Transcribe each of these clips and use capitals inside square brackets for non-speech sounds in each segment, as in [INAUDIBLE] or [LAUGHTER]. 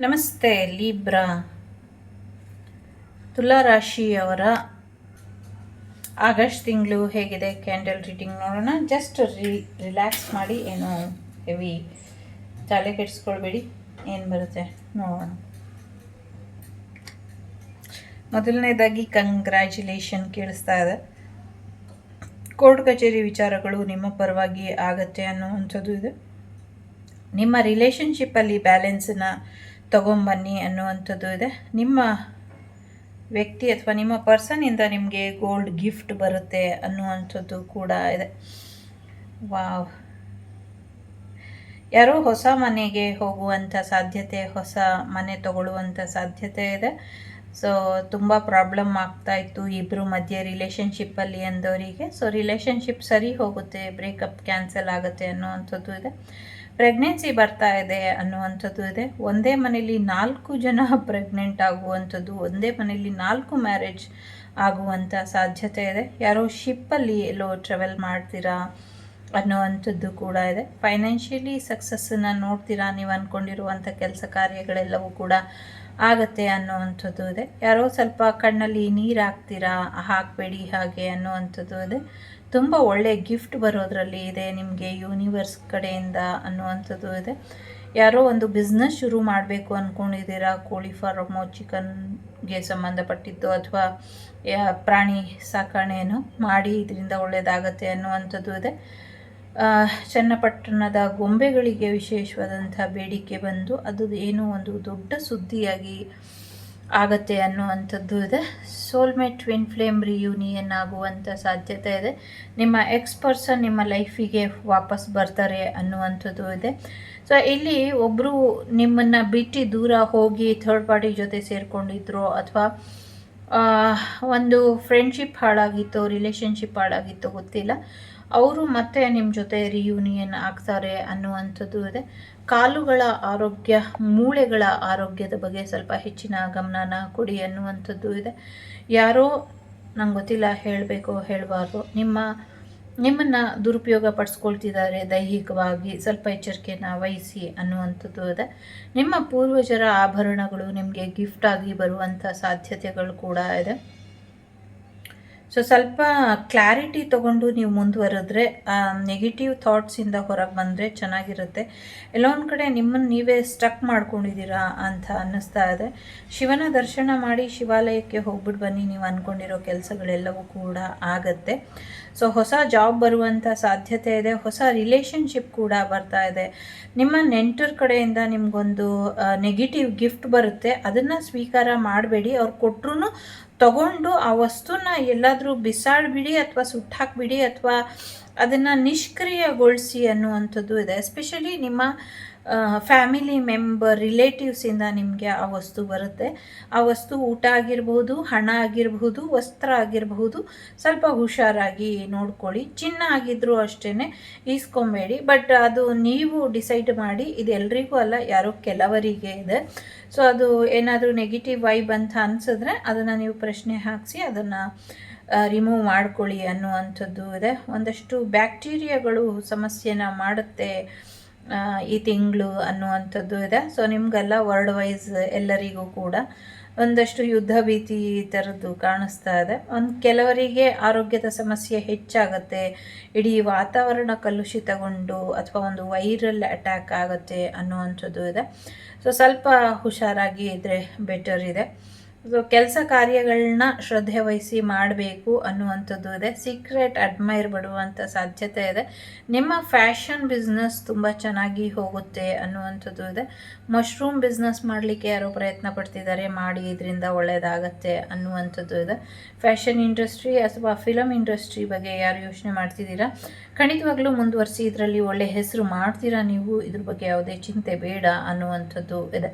ನಮಸ್ತೆ ಲೀಬ್ರಾ ತುಲಾ ರಾಶಿಯವರ ಆಗಸ್ಟ್ ತಿಂಗಳು ಹೇಗಿದೆ? ಕ್ಯಾಂಡಲ್ ರೀಡಿಂಗ್ ನೋಡೋಣ. ಜಸ್ಟ್ ರಿ ರಿಲ್ಯಾಕ್ಸ್ ಮಾಡಿ, ಏನು ಹೆವಿ ತಲೆ ಕೆಡಿಸ್ಕೊಳ್ಬೇಡಿ. ಏನು ಬರುತ್ತೆ? ನೋಡೋಣ. ಮೊದಲನೇದಾಗಿ ಕಂಗ್ರ್ಯಾಚುಲೇಷನ್ ಕೇಳಿಸ್ತಾ ಇದೆ. ಕೋರ್ಟ್ ಕಚೇರಿ ವಿಚಾರಗಳು ನಿಮ್ಮ ಪರವಾಗಿ ಆಗತ್ತೆ ಅನ್ನುವಂಥದ್ದು ಇದೆ. ನಿಮ್ಮ ರಿಲೇಷನ್ಶಿಪ್ಪಲ್ಲಿ ಬ್ಯಾಲೆನ್ಸನ್ನ ತಗೊಂಬನ್ನಿ ಅನ್ನುವಂಥದ್ದು ಇದೆ. ನಿಮ್ಮ ವ್ಯಕ್ತಿ ಅಥವಾ ನಿಮ್ಮ ಪರ್ಸನಿಂದ ನಿಮಗೆ ಗೋಲ್ಡ್ ಗಿಫ್ಟ್ ಬರುತ್ತೆ ಅನ್ನುವಂಥದ್ದು ಕೂಡ ಇದೆ. ವಾವ್ ಯಾರೋ ಹೊಸ ಮನೆಗೆ ಹೋಗುವಂಥ ಸಾಧ್ಯತೆ, ಹೊಸ ಮನೆ ತಗೊಳ್ಳುವಂಥ ಸಾಧ್ಯತೆ ಇದೆ. ಸೊ ತುಂಬ ಪ್ರಾಬ್ಲಮ್ ಆಗ್ತಾ ಇತ್ತು ಇಬ್ಬರು ಮಧ್ಯೆ ರಿಲೇಷನ್ಶಿಪ್ಪಲ್ಲಿ ಅಂದವರಿಗೆ. ಸೊ ರಿಲೇಷನ್ಶಿಪ್ ಸರಿ ಹೋಗುತ್ತೆ ಬ್ರೇಕಪ್ ಕ್ಯಾನ್ಸಲ್ ಆಗುತ್ತೆ ಅನ್ನುವಂಥದ್ದು ಇದೆ. ಪ್ರೆಗ್ನೆನ್ಸಿ ಬರ್ತಾ ಇದೆ ಅನ್ನುವಂಥದ್ದು ಇದೆ. ಒಂದೇ ಮನೆಯಲ್ಲಿ ನಾಲ್ಕು ಜನ ಪ್ರೆಗ್ನೆಂಟ್ ಆಗುವಂಥದ್ದು, ಒಂದೇ ಮನೆಯಲ್ಲಿ ನಾಲ್ಕು ಮ್ಯಾರೇಜ್ ಆಗುವಂಥ ಸಾಧ್ಯತೆ ಇದೆ. ಯಾರೋ ಶಿಪ್ಪಲ್ಲಿ ಎಲ್ಲೋ ಟ್ರಾವೆಲ್ ಮಾಡ್ತೀರಾ ಅನ್ನುವಂಥದ್ದು ಕೂಡ ಇದೆ. ಫೈನಾನ್ಷಿಯಲಿ ಸಕ್ಸಸ್ಸನ್ನು ನೋಡ್ತೀರಾ ನೀವು ಅಂದ್ಕೊಂಡಿರುವಂಥ ಕೆಲಸ ಕಾರ್ಯಗಳೆಲ್ಲವೂ ಕೂಡ ಆಗತ್ತೆ ಅನ್ನುವಂಥದ್ದು ಇದೆ. ಯಾರೋ ಸ್ವಲ್ಪ ಕಣ್ಣಲ್ಲಿ ನೀರು ಹಾಕ್ತೀರಾ, ಹಾಕಬೇಡಿ ಹಾಗೆ ಅನ್ನುವಂಥದ್ದು ಇದೆ. ತುಂಬ ಒಳ್ಳೆ ಗಿಫ್ಟ್ ಬರೋದ್ರಲ್ಲಿ ಇದೆ ನಿಮಗೆ ಯೂನಿವರ್ಸ್ ಕಡೆಯಿಂದ ಅನ್ನುವಂಥದ್ದು ಇದೆ. ಯಾರೋ ಒಂದು ಬಿಸ್ನೆಸ್ ಶುರು ಮಾಡಬೇಕು ಅಂದ್ಕೊಂಡಿದ್ದೀರಾ ಕೋಳಿ ಫಾರಮು, ಚಿಕನ್ಗೆ ಸಂಬಂಧಪಟ್ಟಿದ್ದು ಅಥವಾ ಪ್ರಾಣಿ ಸಾಕಣೆಯನ್ನು ಮಾಡಿ ಇದರಿಂದ ಒಳ್ಳೆಯದಾಗತ್ತೆ ಅನ್ನುವಂಥದ್ದು ಇದೆ. ಚನ್ನಪಟ್ಟಣದ ಗೊಂಬೆಗಳಿಗೆ ವಿಶೇಷವಾದಂಥ ಬೇಡಿಕೆ ಬಂದು ಅದು ಏನೋ ಒಂದು ದೊಡ್ಡ ಸುದ್ದಿಯಾಗಿ ಆಗತ್ತೆ ಅನ್ನುವಂಥದ್ದು ಇದೆ. ಸೋಲ್ಮೇಟ್ ಟ್ವಿನ್ ಫ್ಲೇಮ್ ರಿಯೂನಿಯನ್ ಆಗುವಂಥ ಸಾಧ್ಯತೆ ಇದೆ. ನಿಮ್ಮ ಎಕ್ಸ್ ಪರ್ಸನ್ ನಿಮ್ಮ ಲೈಫಿಗೆ ವಾಪಸ್ ಬರ್ತಾರೆ ಅನ್ನುವಂಥದ್ದು ಇದೆ. ಸೊ ಇಲ್ಲಿ ಒಬ್ಬರು ನಿಮ್ಮನ್ನು ಬಿಟ್ಟು ದೂರ ಹೋಗಿ ಥರ್ಡ್ ಪಾರ್ಟಿ ಜೊತೆ ಸೇರಿಕೊಂಡಿದ್ರು ಅಥವಾ ಒಂದು ಫ್ರೆಂಡ್ಶಿಪ್ ಹಾಳಾಗಿತ್ತು ರಿಲೇಷನ್ಶಿಪ್ ಹಾಳಾಗಿತ್ತು ಗೊತ್ತಿಲ್ಲ. ಅವರು ಮತ್ತೆ ನಿಮ್ಮ ಜೊತೆ ರಿಯೂನಿಯನ್ ಆಗ್ತಾರೆ ಅನ್ನುವಂಥದ್ದು ಇದೆ. ಕಾಲುಗಳ ಆರೋಗ್ಯ, ಮೂಳೆಗಳ ಆರೋಗ್ಯದ ಬಗ್ಗೆ ಸ್ವಲ್ಪ ಹೆಚ್ಚಿನ ಗಮನನ ಕೊಡಿ ಅನ್ನುವಂಥದ್ದು ಇದೆ. ಯಾರೋ ನಂಗೆ ಗೊತ್ತಿಲ್ಲ ಹೇಳಬೇಕು ಹೇಳಬಾರ್ದು, ನಿಮ್ಮ, ನಿಮ್ಮನ್ನು ದುರುಪಯೋಗ ಪಡಿಸ್ಕೊಳ್ತಿದ್ದಾರೆ ದೈಹಿಕವಾಗಿ, ಸ್ವಲ್ಪ ಎಚ್ಚರಿಕೆಯನ್ನು ವಹಿಸಿ ಅನ್ನುವಂಥದ್ದು ಇದೆ. ನಿಮ್ಮ ಪೂರ್ವಜರ ಆಭರಣಗಳು ನಿಮಗೆ ಗಿಫ್ಟ್ ಆಗಿ ಬರುವಂಥ ಸಾಧ್ಯತೆಗಳು ಕೂಡ ಇದೆ. ಸೊ ಸ್ವಲ್ಪ ಕ್ಲಾರಿಟಿ ತೊಗೊಂಡು ನೀವು ಮುಂದುವರೆದ್ರೆ ನೆಗೆಟಿವ್ ಥಾಟ್ಸಿಂದ ಹೊರಗೆ ಬಂದರೆ ಚೆನ್ನಾಗಿರುತ್ತೆ. ಎಲ್ಲೊಂದು ಕಡೆ ನಿಮ್ಮನ್ನು ನೀವೇ ಸ್ಟಕ್ ಮಾಡ್ಕೊಂಡಿದ್ದೀರಾ ಅಂತ ಅನ್ನಿಸ್ತಾ ಇದೆ. ಶಿವನ ದರ್ಶನ ಮಾಡಿ ಶಿವಾಲಯಕ್ಕೆ ಹೋಗ್ಬಿಟ್ಟು ಬನ್ನಿ, ನೀವು ಅಂದ್ಕೊಂಡಿರೋ ಕೆಲಸಗಳೆಲ್ಲವೂ ಕೂಡ ಆಗತ್ತೆ. ಸೊ ಹೊಸ ಜಾಬ್ ಬರುವಂಥ ಸಾಧ್ಯತೆ ಇದೆ, ಹೊಸ ರಿಲೇಷನ್ಶಿಪ್ ಕೂಡ ಬರ್ತಾ ಇದೆ. ನಿಮ್ಮ ನೆಂಟರ ಕಡೆಯಿಂದ ನಿಮಗೊಂದು ನೆಗೆಟಿವ್ ಗಿಫ್ಟ್ ಬರುತ್ತೆ. ಅದನ್ನು ಸ್ವೀಕಾರ ಮಾಡಬೇಡಿ. ಅವ್ರು ಕೊಟ್ಟರು ತಗೊಂಡು ಆ ವಸ್ತುನ ಎಲ್ಲಾದರೂ ಬಿಸಾಡಿಬಿಡಿ ಅಥವಾ ಸುಟ್ಟಾಕ್ಬಿಡಿ ಅಥವಾ ಅದನ್ನು ನಿಷ್ಕ್ರಿಯಗೊಳಿಸಿ ಅನ್ನುವಂಥದ್ದು ಇದೆ. ಎಸ್ಪೆಷಲಿ ನಿಮ್ಮ ಫ್ಯಾಮಿಲಿ ಮೆಂಬರ್ ರಿಲೇಟಿವ್ಸಿಂದ ನಿಮಗೆ ಆ ವಸ್ತು ಬರುತ್ತೆ. ಆ ವಸ್ತು ಊಟ ಆಗಿರಬಹುದು ಹಣ ಆಗಿರಬಹುದು ವಸ್ತ್ರ ಆಗಿರಬಹುದು ಸ್ವಲ್ಪ ಹುಷಾರಾಗಿ ನೋಡ್ಕೊಳ್ಳಿ. ಚಿನ್ನ ಆಗಿದ್ದರೂ ಅಷ್ಟೇ ಈಸ್ಕೊಬೇಡಿ. ಬಟ್ ಅದು ನೀವು ಡಿಸೈಡ್ ಮಾಡಿ, ಇದು ಎಲ್ರಿಗೂ ಅಲ್ಲ, ಯಾರೋ ಕೆಲವರಿಗೆ ಇದೆ. ಸೊ ಅದು ಏನಾದರೂ ನೆಗೆಟಿವ್ ವೈಬ್ ಅಂತ ಅನಿಸಿದ್ರೆ ಅದನ್ನು ನೀವು ಪ್ರಶ್ನೆ ಹಾಕಿಸಿ ಅದನ್ನು ರಿಮೂವ್ ಮಾಡ್ಕೊಳ್ಳಿ ಅನ್ನುವಂಥದ್ದು ಇದೆ. ಒಂದಷ್ಟು ಬ್ಯಾಕ್ಟೀರಿಯಾಗಳು ಸಮಸ್ಯೆನ ಮಾಡುತ್ತೆ ಈ ತಿಂಗಳು ಅನ್ನುವಂಥದ್ದು ಇದೆ. ಸೊ ನಿಮಗೆಲ್ಲ ವರ್ಲ್ಡ್ ವೈಸ್ ಎಲ್ಲರಿಗೂ ಕೂಡ ಒಂದಷ್ಟು ಯುದ್ಧ ಭೀತಿ ಥರದ್ದು ಕಾಣಿಸ್ತಾ ಇದೆ. ಒಂದು ಕೆಲವರಿಗೆ ಆರೋಗ್ಯದ ಸಮಸ್ಯೆ ಹೆಚ್ಚಾಗುತ್ತೆ, ಇಡೀ ವಾತಾವರಣ ಕಲುಷಿತಗೊಂಡು ಅಥವಾ ಒಂದು ವೈರಲ್ ಅಟ್ಯಾಕ್ ಆಗುತ್ತೆ ಅನ್ನುವಂಥದ್ದು ಇದೆ. ಸೊ ಸ್ವಲ್ಪ ಹುಷಾರಾಗಿ ಇದ್ದರೆ ಬೆಟರ್ ಇದೆ. ಸೊ ಕೆಲಸ ಕಾರ್ಯಗಳನ್ನ ಶ್ರದ್ಧೆ ವಹಿಸಿ ಮಾಡಬೇಕು ಅನ್ನುವಂಥದ್ದು ಇದೆ. ಸೀಕ್ರೆಟ್ ಅಡ್ಮೈರ್ ಬಿಡುವಂಥ ಸಾಧ್ಯತೆ ಇದೆ. ನಿಮ್ಮ ಫ್ಯಾಷನ್ ಬಿಸ್ನೆಸ್ ತುಂಬ ಚೆನ್ನಾಗಿ ಹೋಗುತ್ತೆ ಅನ್ನುವಂಥದ್ದು ಇದೆ. ಮಶ್ರೂಮ್ ಬಿಸ್ನೆಸ್ ಮಾಡಲಿಕ್ಕೆ ಯಾರೋ ಪ್ರಯತ್ನ ಪಡ್ತಿದ್ದಾರೆ, ಮಾಡಿ ಇದರಿಂದ ಒಳ್ಳೆಯದಾಗತ್ತೆ ಅನ್ನುವಂಥದ್ದು ಇದೆ. ಫ್ಯಾಷನ್ ಇಂಡಸ್ಟ್ರಿ ಅಥವಾ ಫಿಲಮ್ ಇಂಡಸ್ಟ್ರಿ ಬಗ್ಗೆ ಯಾರು ಯೋಚನೆ ಮಾಡ್ತಿದ್ದೀರಾ? ಖಂಡಿತವಾಗ್ಲೂ ಮುಂದುವರಿಸಿ, ಇದರಲ್ಲಿ ಒಳ್ಳೆ ಹೆಸರು ಮಾಡ್ತೀರಾ ನೀವು? ಇದ್ರ ಬಗ್ಗೆ ಯಾವುದೇ ಚಿಂತೆ ಬೇಡ ಅನ್ನುವಂಥದ್ದು ಇದೆ.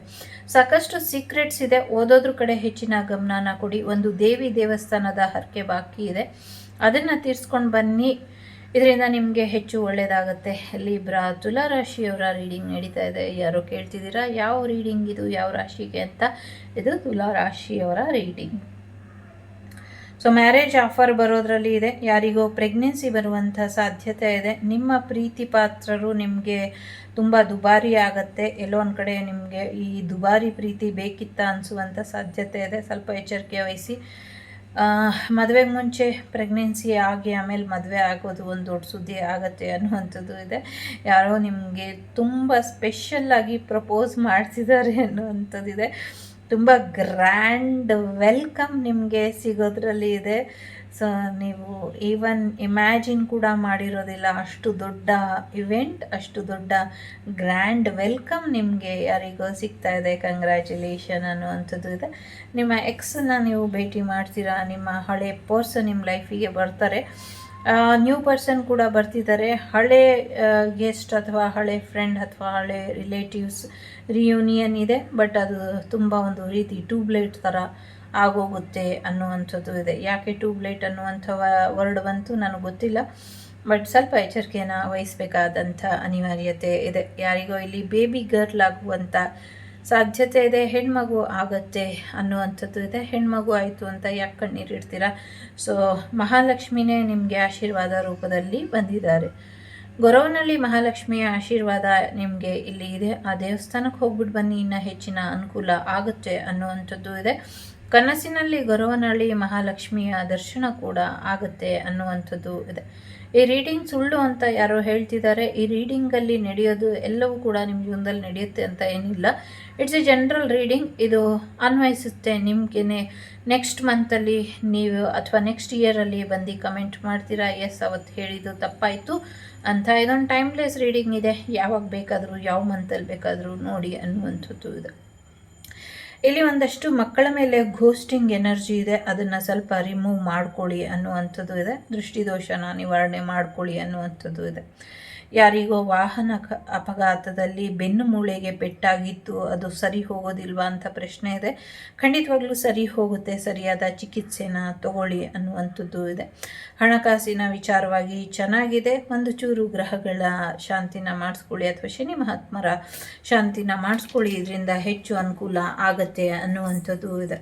ಸಾಕಷ್ಟು ಸೀಕ್ರೆಟ್ಸ್ ಇದೆ. ಓದೋದ್ರ ಕಡೆ ಹೆಚ್ಚಿನ ಗಮನನ ಕೊಡಿ. ಒಂದು ದೇವಿ ದೇವಸ್ಥಾನದ ಹರಕೆ ಬಾಕಿ ಇದೆ. ಅದನ್ನು ತೀರ್ಸ್ಕೊಂಡು ಬನ್ನಿ. ಇದರಿಂದ ನಿಮಗೆ ಹೆಚ್ಚು ಒಳ್ಳೆಯದಾಗುತ್ತೆ ಲೀಬ್ರಾ ತುಲಾ ರಾಶಿಯವರ ರೀಡಿಂಗ್ ನಡೀತಾ ಇದೆ. ಯಾರೋ ಕೇಳ್ತಿದ್ದೀರಾ? ಯಾವ ರೀಡಿಂಗ್ ಇದು? ಯಾವ ರಾಶಿಗೆ ಅಂತ? ಇದು ತುಲಾ ರಾಶಿಯವರ ರೀಡಿಂಗ್ ಸೊ ಮ್ಯಾರೇಜ್ ಆಫರ್ ಬರೋದ್ರಲ್ಲಿ ಇದೆ. ಯಾರಿಗೋ ಪ್ರೆಗ್ನೆನ್ಸಿ ಬರುವಂಥ ಸಾಧ್ಯತೆ ಇದೆ. ನಿಮ್ಮ ಪ್ರೀತಿ ಪಾತ್ರರು ನಿಮಗೆ ತುಂಬ ದುಬಾರಿ ಆಗತ್ತೆ. ಎಲ್ಲೋ ಒಂದು ಕಡೆ ನಿಮಗೆ ಈ ದುಬಾರಿ ಪ್ರೀತಿ ಬೇಕಿತ್ತ ಅನಿಸುವಂಥ ಸಾಧ್ಯತೆ ಇದೆ. ಸ್ವಲ್ಪ ಎಚ್ಚರಿಕೆ ವಹಿಸಿ. ಮದುವೆ ಮುಂಚೆ ಪ್ರೆಗ್ನೆನ್ಸಿ ಆಗಿ ಆಮೇಲೆ ಮದುವೆ ಆಗೋದು ಒಂದು ದೊಡ್ಡ ಸುದ್ದಿ ಆಗತ್ತೆ ಅನ್ನುವಂಥದ್ದು ಇದೆ. ಯಾರೋ ನಿಮಗೆ ತುಂಬ ಸ್ಪೆಷಲ್ಲಾಗಿ ಪ್ರಪೋಸ್ ಮಾಡ್ತಿದ್ದಾರೆ ಅನ್ನುವಂಥದ್ದಿದೆ ತುಂಬ ಗ್ರ್ಯಾಂಡ್ ವೆಲ್ಕಮ್ ನಿಮಗೆ ಸಿಗೋದ್ರಲ್ಲಿ ಇದೆ. ಸೊ ನೀವು ಈವನ್ ಇಮ್ಯಾಜಿನ್ ಕೂಡ ಮಾಡಿರೋದಿಲ್ಲ. ಅಷ್ಟು ದೊಡ್ಡ ಇವೆಂಟ್ ಅಷ್ಟು ದೊಡ್ಡ ಗ್ರ್ಯಾಂಡ್ ವೆಲ್ಕಮ್ ನಿಮಗೆ ಯಾರಿಗೋ ಸಿಗ್ತಾ ಇದೆ. ಕಂಗ್ರ್ಯಾಚುಲೇಷನ್ ಅನ್ನುವಂಥದ್ದು ಇದೆ. ನಿಮ್ಮ ಎಕ್ಸನ್ನು ನೀವು ಭೇಟಿ ಮಾಡ್ತೀರಾ? ನಿಮ್ಮ ಹಳೆ ಪೋರ್ಸ್ ನಿಮ್ಮ ಲೈಫಿಗೆ ಬರ್ತಾರೆ. ನ್ಯೂ ಪರ್ಸನ್ ಕೂಡ ಬರ್ತಿದ್ದಾರೆ. ಹಳೆ ಗೆಸ್ಟ್ ಅಥವಾ ಹಳೆ ಫ್ರೆಂಡ್ ಅಥವಾ ಹಳೆ ರಿಲೇಟಿವ್ಸ್ ರಿಯೂನಿಯನ್ ಇದೆ ಬಟ್ ಅದು ತುಂಬ ಒಂದು ರೀತಿ ಟ್ಯೂಬ್ಲೈಟ್ ಥರ ಆಗೋಗುತ್ತೆ ಅನ್ನುವಂಥದ್ದು ಇದೆ. ಯಾಕೆ ಟ್ಯೂಬ್ಲೈಟ್ ಅನ್ನುವಂಥ ವರ್ಡ್ ಬಂತು ನನಗೆ ಗೊತ್ತಿಲ್ಲ ಬಟ್ ಸ್ವಲ್ಪ ಎಚ್ಚರಿಕೆಯನ್ನು ವಹಿಸಬೇಕಾದಂಥ ಅನಿವಾರ್ಯತೆ ಇದೆ. ಯಾರಿಗೋ ಇಲ್ಲಿ ಬೇಬಿ ಗರ್ಲ್ ಆಗುವಂಥ ಸಾಧ್ಯತೆ ಇದೆ, ಹೆಣ್ಮಗು ಆಗತ್ತೆ ಅನ್ನುವಂಥದ್ದು ಇದೆ. ಹೆಣ್ಮಗು ಆಯಿತು ಅಂತ ಯಾಕೆ ಕಣ್ಣೀರಿಡ್ತೀರ ಸೊ ಮಹಾಲಕ್ಷ್ಮಿನೇ ನಿಮಗೆ ಆಶೀರ್ವಾದ ರೂಪದಲ್ಲಿ ಬಂದಿದ್ದಾರೆ. ಗೊರವನಹಳ್ಳಿ ಮಹಾಲಕ್ಷ್ಮಿಯ ಆಶೀರ್ವಾದ ನಿಮಗೆ ಇಲ್ಲಿ ಇದೆ. ಆ ದೇವಸ್ಥಾನಕ್ಕೆ ಹೋಗ್ಬಿಟ್ಟು ಬನ್ನಿ, ಇನ್ನೂ ಹೆಚ್ಚಿನ ಅನುಕೂಲ ಆಗುತ್ತೆ ಅನ್ನುವಂಥದ್ದು ಇದೆ. ಕನಸಿನಲ್ಲಿ ಗೊರವನಹಳ್ಳಿ ಮಹಾಲಕ್ಷ್ಮಿಯ ದರ್ಶನ ಕೂಡ ಆಗುತ್ತೆ ಅನ್ನುವಂಥದ್ದು ಇದೆ. ಈ ರೀಡಿಂಗ್ ಸುಳ್ಳು ಅಂತ ಯಾರೋ ಹೇಳ್ತಿದ್ದಾರೆ. ಈ ರೀಡಿಂಗಲ್ಲಿ ನಡೆಯೋದು ಎಲ್ಲವೂ ಕೂಡ ನಿಮ್ಮ ಜೀವನದಲ್ಲಿ ನಡೆಯುತ್ತೆ ಅಂತ ಏನಿಲ್ಲ. ಇಟ್ಸ್ ಎ ಜನರಲ್ ರೀಡಿಂಗ್ ಇದು ಅನ್ವಯಿಸುತ್ತೆ ನಿಮಗೇನೆ ನೆಕ್ಸ್ಟ್ ಮಂತಲ್ಲಿ ನೀವು ಅಥವಾ ನೆಕ್ಸ್ಟ್ ಇಯರಲ್ಲಿ ಬಂದು ಕಮೆಂಟ್ ಮಾಡ್ತೀರಾ? ಎಸ್ ಅವತ್ತು ಹೇಳಿದ್ದು ತಪ್ಪಾಯಿತು. ಅಂತ ಇದೊಂದು ಟೈಮ್ಲೆಸ್ ರೀಡಿಂಗ್ ಇದೆ. ಯಾವಾಗ ಬೇಕಾದರೂ, ಯಾವ ಮಂತಲ್ಲಿ ಬೇಕಾದರೂ ನೋಡಿ ಅನ್ನುವಂಥದ್ದು ಇದೆ. ಇಲ್ಲಿ ಒಂದಷ್ಟು ಮಕ್ಕಳ ಮೇಲೆ ಘೋಸ್ಟಿಂಗ್ ಎನರ್ಜಿ ಇದೆ. ಅದನ್ನು ಸ್ವಲ್ಪ ರಿಮೂವ್ ಮಾಡ್ಕೊಳ್ಳಿ ಅನ್ನುವಂಥದ್ದು ಇದೆ. ದೃಷ್ಟಿದೋಷನ ನಿವಾರಣೆ ಮಾಡ್ಕೊಳ್ಳಿ ಅನ್ನುವಂಥದ್ದು ಇದೆ. ಯಾರಿಗೋ ವಾಹನ ಅಪಘಾತದಲ್ಲಿ ಬೆನ್ನು ಮೂಳೆಗೆ ಪೆಟ್ಟಾಗಿತ್ತು ಅದು ಸರಿ ಹೋಗೋದಿಲ್ವಾ ಅಂತ ಪ್ರಶ್ನೆ ಇದೆ. ಖಂಡಿತವಾಗ್ಲೂ ಸರಿ ಹೋಗುತ್ತೆ, ಸರಿಯಾದ ಚಿಕಿತ್ಸೆನ ತಗೊಳ್ಳಿ ಅನ್ನುವಂಥದ್ದು ಇದೆ. ಹಣಕಾಸಿನ ವಿಚಾರವಾಗಿ ಚೆನ್ನಾಗಿದೆ. ಒಂದು ಚೂರು ಗ್ರಹಗಳ ಶಾಂತಿನ ಮಾಡಿಸ್ಕೊಳ್ಳಿ ಅಥವಾ ಶನಿ ಮಹಾತ್ಮರ ಶಾಂತಿನ ಮಾಡಿಸ್ಕೊಳ್ಳಿ, ಇದರಿಂದ ಹೆಚ್ಚು ಅನುಕೂಲ ಆಗತ್ತೆ ಅನ್ನುವಂಥದ್ದು ಇದೆ.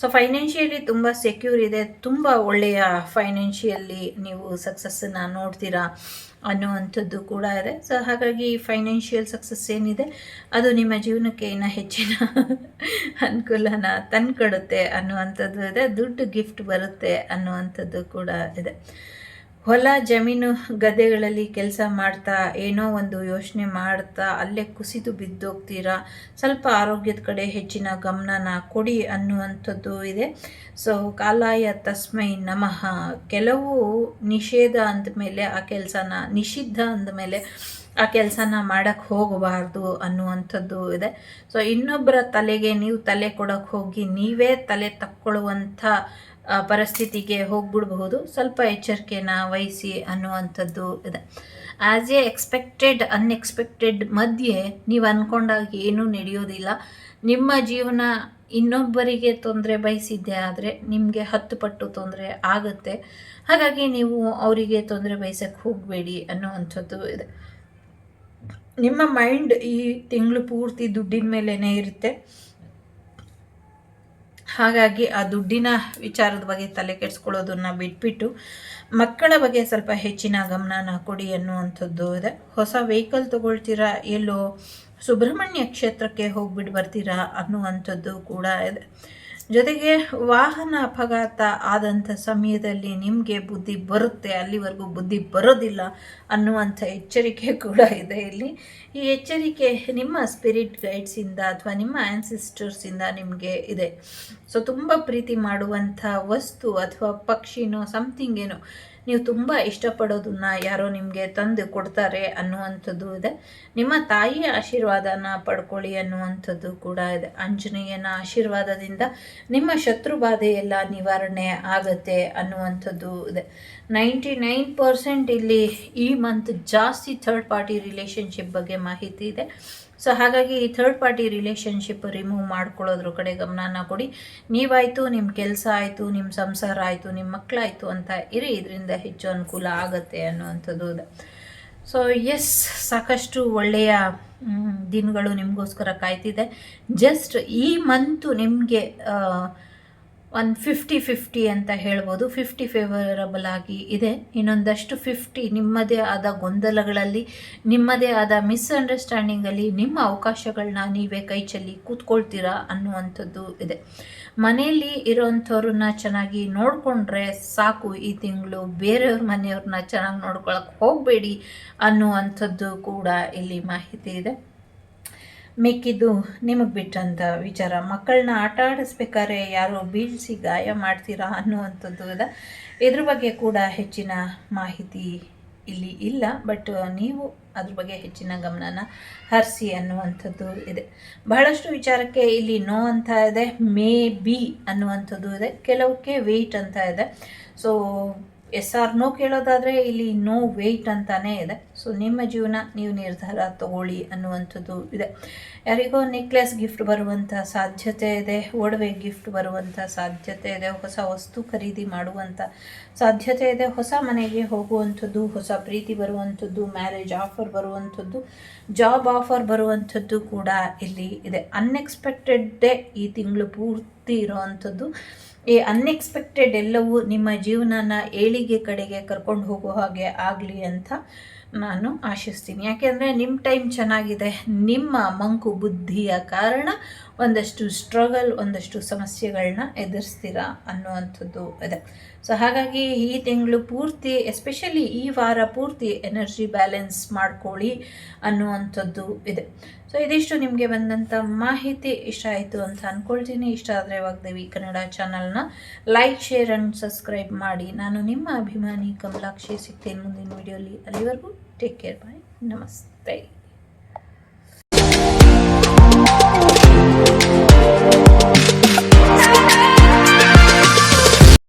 ಸೊ ಫೈನಾನ್ಷಿಯಲಿ ತುಂಬ ಸೆಕ್ಯೂರ್ ಇದೆ. ತುಂಬ ಒಳ್ಳೆಯ ಫೈನಾನ್ಷಿಯಲಿ ನೀವು ಸಕ್ಸಸ್ಸನ್ನು ನೋಡ್ತೀರಾ ಅನ್ನುವಂಥದ್ದು ಕೂಡ ಇದೆ. ಸೊ ಹಾಗಾಗಿ ಫೈನಾನ್ಷಿಯಲ್ ಸಕ್ಸಸ್ ಏನಿದೆ, ಅದು ನಿಮ್ಮ ಜೀವನಕ್ಕೆ ಇನ್ನು ಹೆಚ್ಚಿನ [LAUGHS] ಅನುಕೂಲನ ತಂದುಕೊಡುತ್ತೆ ಅನ್ನುವಂಥದ್ದು ಇದೆ. ದುಡ್ಡು ಗಿಫ್ಟ್ ಬರುತ್ತೆ ಅನ್ನುವಂಥದ್ದು ಕೂಡ ಇದೆ. ಹೊಲ ಜಮೀನು ಗದ್ದೆಗಳಲ್ಲಿ ಕೆಲಸ ಮಾಡ್ತಾ ಏನೋ ಒಂದು ಯೋಚನೆ ಮಾಡ್ತಾ ಅಲ್ಲೇ ಕುಸಿದು ಬಿದ್ದೋಗ್ತೀರಾ? ಸ್ವಲ್ಪ ಆರೋಗ್ಯದ ಕಡೆ ಹೆಚ್ಚಿನ ಗಮನನ ಕೊಡಿ ಅನ್ನುವಂಥದ್ದು ಇದೆ. ಸೊ ಕಾಲಾಯ ತಸ್ಮೈ ನಮಃ. ಕೆಲವು ನಿಷೇಧ ಅಂದಮೇಲೆ ಆ ಕೆಲಸನ, ನಿಷಿದ್ಧ ಅಂದಮೇಲೆ ಆ ಕೆಲಸನ ಮಾಡೋಕ್ಕೆ ಹೋಗಬಾರ್ದು ಅನ್ನುವಂಥದ್ದು ಇದೆ. ಸೊ ಇನ್ನೊಬ್ಬರ ತಲೆಗೆ ನೀವು ತಲೆ ಕೊಡೋಕ್ಕೆ ಹೋಗಿ ನೀವೇ ತಲೆ ತಕ್ಕೊಳ್ಳುವಂಥ ಪರಿಸ್ಥಿತಿಗೆ ಹೋಗ್ಬಿಡಬಹುದು. ಸ್ವಲ್ಪ ಎಚ್ಚರಿಕೆನ ವಹಿಸಿ ಅನ್ನುವಂಥದ್ದು ಇದೆ. ಆ್ಯಸ್ ಎ ಎಕ್ಸ್ಪೆಕ್ಟೆಡ್ ಅನ್ಎಕ್ಸ್ಪೆಕ್ಟೆಡ್ ಮಧ್ಯೆ ನೀವು ಅಂದ್ಕೊಂಡಾಗ ಏನೂ ನಡೆಯೋದಿಲ್ಲ. ನಿಮ್ಮ ಜೀವನ ಇನ್ನೊಬ್ಬರಿಗೆ ತೊಂದರೆ ಬಯಸಿದ್ದೆ ಆದರೆ ನಿಮಗೆ ಹತ್ತು ಪಟ್ಟು ತೊಂದರೆ ಆಗುತ್ತೆ. ಹಾಗಾಗಿ ನೀವು ಅವರಿಗೆ ತೊಂದರೆ ಬಯಸಕ್ಕೆ ಹೋಗಬೇಡಿ ಅನ್ನುವಂಥದ್ದು ಇದೆ. ನಿಮ್ಮ ಮೈಂಡ್ ಈ ತಿಂಗಳು ಪೂರ್ತಿ ದುಡ್ಡಿನ ಮೇಲೇ ಇರುತ್ತೆ. ಹಾಗಾಗಿ ಆ ದುಡ್ಡಿನ ವಿಚಾರದ ಬಗ್ಗೆ ತಲೆ ಕೆಡಿಸ್ಕೊಳ್ಳೋದನ್ನ ಬಿಟ್ಬಿಟ್ಟು ಮಕ್ಕಳ ಬಗ್ಗೆ ಸ್ವಲ್ಪ ಹೆಚ್ಚಿನ ಗಮನನ ಕೊಡಿ ಅನ್ನುವಂಥದ್ದು ಇದೆ. ಹೊಸ ವೆಹಿಕಲ್ ತೊಗೊಳ್ತೀರಾ, ಎಲ್ಲೋ ಸುಬ್ರಹ್ಮಣ್ಯ ಕ್ಷೇತ್ರಕ್ಕೆ ಹೋಗ್ಬಿಟ್ಟು ಬರ್ತೀರಾ ಅನ್ನುವಂಥದ್ದು ಕೂಡ ಇದೆ. ಜೊತೆಗೆ ವಾಹನ ಅಪಘಾತ ಆದಂಥ ಸಮಯದಲ್ಲಿ ನಿಮಗೆ ಬುದ್ಧಿ ಬರುತ್ತೆ, ಅಲ್ಲಿವರೆಗೂ ಬುದ್ಧಿ ಬರೋದಿಲ್ಲ ಅನ್ನುವಂಥ ಎಚ್ಚರಿಕೆ ಕೂಡ ಇದೆ ಇಲ್ಲಿ. ಈ ಎಚ್ಚರಿಕೆ ನಿಮ್ಮ ಸ್ಪಿರಿಟ್ ಗೈಡ್ಸಿಂದ ಅಥವಾ ನಿಮ್ಮ ಆ್ಯನ್ಸಿಸ್ಟರ್ಸಿಂದ ನಿಮಗೆ ಇದೆ. ಸೊ ತುಂಬ ಪ್ರೀತಿ ಮಾಡುವಂಥ ವಸ್ತು ಅಥವಾ ಪಕ್ಷಿನೋ ಸಮಥಿಂಗ್ ಏನೋ ನೀವು ತುಂಬ ಇಷ್ಟಪಡೋದನ್ನ ಯಾರೋ ನಿಮಗೆ ತಂದು ಕೊಡ್ತಾರೆ ಅನ್ನುವಂಥದ್ದು ಇದೆ. ನಿಮ್ಮ ತಾಯಿಯ ಆಶೀರ್ವಾದನ ಪಡ್ಕೊಳ್ಳಿ ಅನ್ನುವಂಥದ್ದು ಕೂಡ ಇದೆ. ಆಂಜನೇಯನ ಆಶೀರ್ವಾದದಿಂದ ನಿಮ್ಮ ಶತ್ರು ಬಾಧೆಯೆಲ್ಲ ನಿವಾರಣೆ ಆಗತ್ತೆ ಅನ್ನುವಂಥದ್ದು ಇದೆ. ನೈಂಟಿ ನೈನ್ ಪರ್ಸೆಂಟ್ ಇಲ್ಲಿ ಈ ಮಂತ್ ಜಾಸ್ತಿ ಥರ್ಡ್ ಪಾರ್ಟಿ ರಿಲೇಷನ್ಶಿಪ್ ಬಗ್ಗೆ ಮಾಹಿತಿ ಇದೆ. ಸೊ ಹಾಗಾಗಿ ಈ ಥರ್ಡ್ ಪಾರ್ಟಿ ರಿಲೇಷನ್ಶಿಪ್ ರಿಮೂವ್ ಮಾಡ್ಕೊಳ್ಳೋದ್ರ ಕಡೆ ಗಮನನ ಕೊಡಿ. ನೀವಾಯಿತು ನಿಮ್ಮ ಕೆಲಸ ಆಯಿತು ನಿಮ್ಮ ಸಂಸಾರ ಆಯಿತು ನಿಮ್ಮ ಮಕ್ಕಳಾಯಿತು ಅಂತ ಇರಿ. ಇದರಿಂದ ಹೆಚ್ಚು ಅನುಕೂಲ ಆಗುತ್ತೆ ಅನ್ನುವಂಥದ್ದು ಸೊ ಎಸ್ ಸಾಕಷ್ಟು ಒಳ್ಳೆಯ ದಿನಗಳು ನಿಮಗೋಸ್ಕರ ಕಾಯ್ತಿದೆ. ಜಸ್ಟ್ ಈ ಮಂತು ನಿಮಗೆ ಒಂದು ಫಿಫ್ಟಿ ಫಿಫ್ಟಿ ಅಂತ ಹೇಳ್ಬೋದು. ಫಿಫ್ಟಿ ಫೇವರಬಲ್ ಆಗಿ ಇದೆ. ಇನ್ನೊಂದಷ್ಟು ಫಿಫ್ಟಿ ನಿಮ್ಮದೇ ಆದ ಗೊಂದಲಗಳಲ್ಲಿ, ನಿಮ್ಮದೇ ಆದ ಮಿಸ್ಅಂಡರ್ಸ್ಟ್ಯಾಂಡಿಂಗಲ್ಲಿ ನಿಮ್ಮ ಅವಕಾಶಗಳನ್ನ ನೀವೇ ಕೈ ಚೆಲ್ಲಿ ಕೂತ್ಕೊಳ್ತೀರಾ ಅನ್ನುವಂಥದ್ದು ಇದೆ. ಮನೆಯಲ್ಲಿ ಇರೋವಂಥವ್ರನ್ನ ಚೆನ್ನಾಗಿ ನೋಡಿಕೊಂಡ್ರೆ ಸಾಕು. ಈ ತಿಂಗಳು ಬೇರೆಯವ್ರ ಮನೆಯವ್ರನ್ನ ಚೆನ್ನಾಗಿ ನೋಡ್ಕೊಳಕ್ಕೆ ಹೋಗಬೇಡಿ ಅನ್ನುವಂಥದ್ದು ಕೂಡ ಇಲ್ಲಿ ಮಾಹಿತಿ ಇದೆ. ಮಿಕ್ಕಿದ್ದು ನಿಮಗೆ ಬಿಟ್ಟಂಥ ವಿಚಾರ. ಮಕ್ಕಳನ್ನ ಆಟ ಆಡಿಸ್ಬೇಕಾದ್ರೆ ಯಾರೋ ಬೀಳಿಸಿ ಗಾಯ ಮಾಡ್ತೀರಾ ಅನ್ನುವಂಥದ್ದು ಇದೆ. ಇದ್ರ ಬಗ್ಗೆ ಕೂಡ ಹೆಚ್ಚಿನ ಮಾಹಿತಿ ಇಲ್ಲಿ ಇಲ್ಲ, ಬಟ್ ನೀವು ಅದ್ರ ಬಗ್ಗೆ ಹೆಚ್ಚಿನ ಗಮನನ ಹರಿಸಿ ಅನ್ನುವಂಥದ್ದು ಇದೆ. ಬಹಳಷ್ಟು ವಿಚಾರಕ್ಕೆ ಇಲ್ಲಿ ನೋ ಅಂತ ಇದೆ, ಮೇ ಬಿ ಅನ್ನುವಂಥದ್ದು ಇದೆ. ಕೆಲವಕ್ಕೆ ವೆಯ್ಟ್ ಅಂತ ಇದೆ. ಸೊ ಎಸ್ ಆರ್ ನೋ ಕೇಳೋದಾದರೆ ಇಲ್ಲಿ ನೋ ವೆಯ್ಟ್ ಅಂತಾನೆ ಇದೆ. ಸೊ ನಿಮ್ಮ ಜೀವನ ನೀವು ನಿರ್ಧಾರ ತಗೊಳ್ಳಿ ಅನ್ನುವಂಥದ್ದು ಇದೆ. ಯಾರಿಗೋ ನೆಕ್ಲೆಸ್ ಗಿಫ್ಟ್ ಬರುವಂಥ ಸಾಧ್ಯತೆ ಇದೆ, ಒಡವೆ ಗಿಫ್ಟ್ ಬರುವಂಥ ಸಾಧ್ಯತೆ ಇದೆ, ಹೊಸ ವಸ್ತು ಖರೀದಿ ಮಾಡುವಂಥ ಸಾಧ್ಯತೆ ಇದೆ, ಹೊಸ ಮನೆಗೆ ಹೋಗುವಂಥದ್ದು, ಹೊಸ ಪ್ರೀತಿ ಬರುವಂಥದ್ದು ಮ್ಯಾರೇಜ್ ಆಫರ್ ಬರುವಂಥದ್ದು ಜಾಬ್ ಆಫರ್ ಬರುವಂಥದ್ದು ಕೂಡ ಇಲ್ಲಿ ಇದೆ. ಅನ್ಎಕ್ಸ್ಪೆಕ್ಟೆಡ್ಡೇ ಈ ತಿಂಗಳು ಪೂರ್ತಿ ಇರೋವಂಥದ್ದು. ಈ ಅನ್ಎಕ್ಸ್ಪೆಕ್ಟೆಡ್ ಎಲ್ಲವೂ ನಿಮ್ಮ ಜೀವನನ ಏಳಿಗೆ ಕಡೆಗೆ ಕರ್ಕೊಂಡು ಹೋಗೋ ಹಾಗೆ ಆಗಲಿ ಅಂತ ನಾನು ಆಶಿಸ್ತೀನಿ. ಯಾಕೆಂದರೆ ನಿಮ್ಮ ಟೈಮ್ ಚೆನ್ನಾಗಿದೆ. ನಿಮ್ಮ ಮಂಕು ಬುದ್ಧಿಯ ಕಾರಣ. ಒಂದಷ್ಟು ಸ್ಟ್ರಗಲ್ ಒಂದಷ್ಟು ಸಮಸ್ಯೆಗಳನ್ನ ಎದುರಿಸ್ತೀರಾ ಅನ್ನುವಂಥದ್ದು ಇದೆ. ಸೊ ಹಾಗಾಗಿ ಈ ತಿಂಗಳು ಪೂರ್ತಿ ಎಸ್ಪೆಷಲಿ ಈ ವಾರ ಪೂರ್ತಿ ಎನರ್ಜಿ ಬ್ಯಾಲೆನ್ಸ್ ಮಾಡ್ಕೊಳ್ಳಿ ಅನ್ನುವಂಥದ್ದು ಇದೆ. ಸೊ ಇದಿಷ್ಟು ನಿಮಗೆ ಬಂದಂಥ ಮಾಹಿತಿ. ಇಷ್ಟ ಆಯಿತು ಅಂತ ಅಂದ್ಕೊಳ್ತೀನಿ ಇಷ್ಟ ಆದರೆ ವಾಗ್ದೇವಿ ಕನ್ನಡ ಚಾನಲ್ನ ಲೈಕ್ ಶೇರ್ ಆ್ಯಂಡ್ ಸಬ್ಸ್ಕ್ರೈಬ್ ಮಾಡಿ. ನಾನು ನಿಮ್ಮ ಅಭಿಮಾನಿ ಕಮಲಾಕ್ಷಿ ಸಿಗ್ತೇನೆ ಮುಂದಿನ ವಿಡಿಯೋಲಿ. ಅಲ್ಲಿವರೆಗೂ ಟೇಕ್ ಕೇರ್ ಬಾಯ್ ನಮಸ್ತೆ. Bye.